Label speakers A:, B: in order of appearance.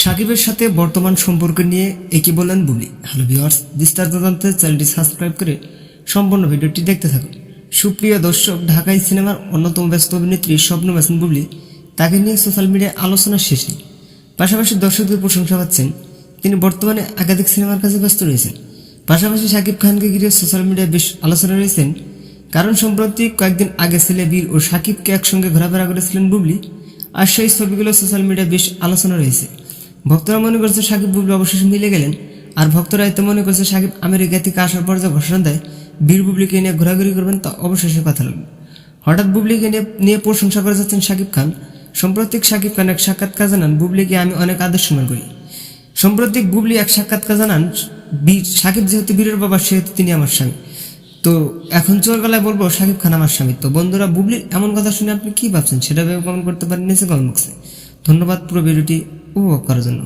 A: সাকিবের সাথে বর্তমান সম্পর্ক নিয়ে একই বলেন বুবলি। হ্যালো ভিওয়ার্স বিস্তারিত জানতে চ্যানেলটি সাবস্ক্রাইব করে সম্পূর্ণ ভিডিওটি দেখতে থাকুন। সুপ্রিয় দর্শক, ঢাকাই সিনেমার অন্যতম ব্যস্ত অভিনেত্রী স্বপ্ন মেসেন বুবলি। তাকে নিয়ে সোশ্যাল মিডিয়ায় আলোচনা শেষে পাশাপাশি দর্শকদের প্রশংসা পাচ্ছেন, তিনি বর্তমানে একাধিক সিনেমার কাছে ব্যস্ত রয়েছেন। পাশাপাশি শাকিব খানকে ঘিরে সোশ্যাল মিডিয়ায় বেশ আলোচনা রয়েছেন। কারণ সম্প্রতি কয়েকদিন আগে ছেলে বীর ও সাকিবকে একসঙ্গে ঘোরাফেরা করেছিলেন বুবলি। আর সেই ছবিগুলো সোশ্যাল মিডিয়ায় বেশ আলোচনা রয়েছে। ভক্তরা মনে করছে সাকিব বুবলি অবশেষে মিলে গেলেন, আর ভক্তরা এতে মনে করছে সাকিব আমেরিকা থেকে আসার পর যে ঘোষণা দেয়, বীর বুবলিকে নিয়ে ঘোরাঘুরি করবেন তা অবশেষে কথা লাগবে হঠাৎ বুবলিকে নিয়ে নিয়ে প্রশংসা করে যাচ্ছেন সাকিব খান। সম্প্রতিক সাকিব খান এক সাক্ষাৎকার জানান, বুবলিকে আমি অনেক আদর সম্মান করি। সম্প্রতিক বুবলি এক সাক্ষাৎকার জানান, বীর সাকিব যেহেতু বীরের বাবা, সেহেতু তিনি আমার স্বামী। তো এখন চোর গলায় বলব, সাকিব খান আমার স্বামী। তো বন্ধুরা, বুবলির এমন কথা শুনে আপনি কি ভাবছেন? সেটা ভেবে কমেন্ট করতে পারেন নিচে কমেন্ট বক্সে ধন্যবাদ, পুরো ভিডিওটি উপভোগ করার জন্য